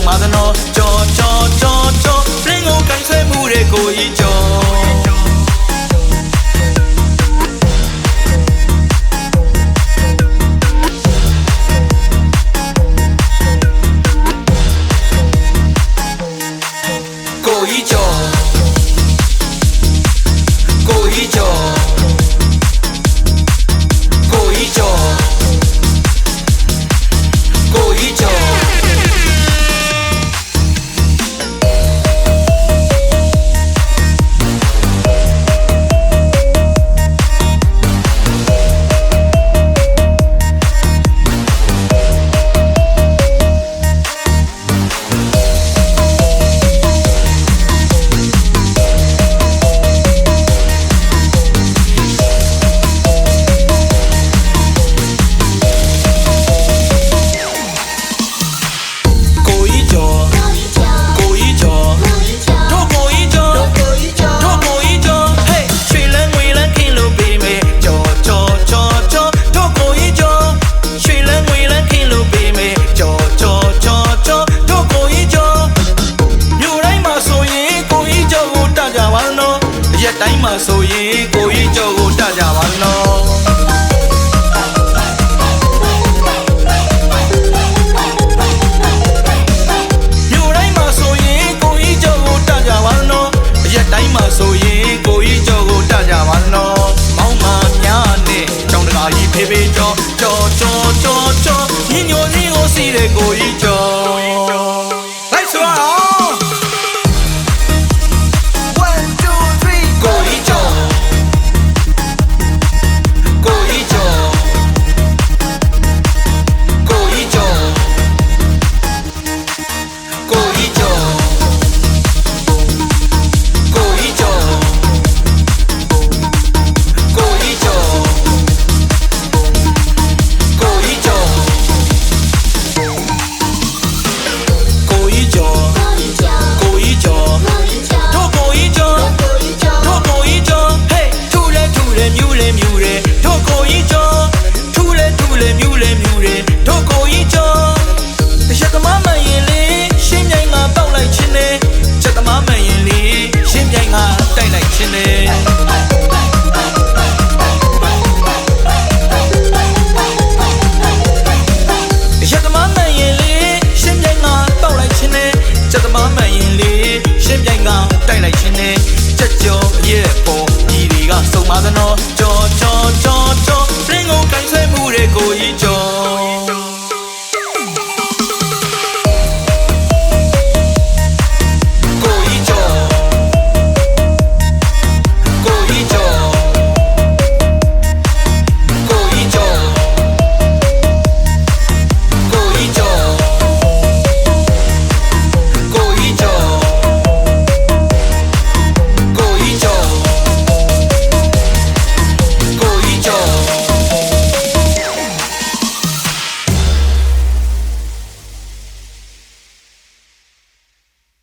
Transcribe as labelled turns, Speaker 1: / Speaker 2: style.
Speaker 1: ဆုံးပါသနော်ကြောကြောကြောကြောပရင်ကုန်ကန်ဆွဲမှုတွေကိုကြီးကြောကိုကြီးကြော တိုင်းမှာဆိုရင်ကိုကြီးကြော်ကိုတကြပါနော်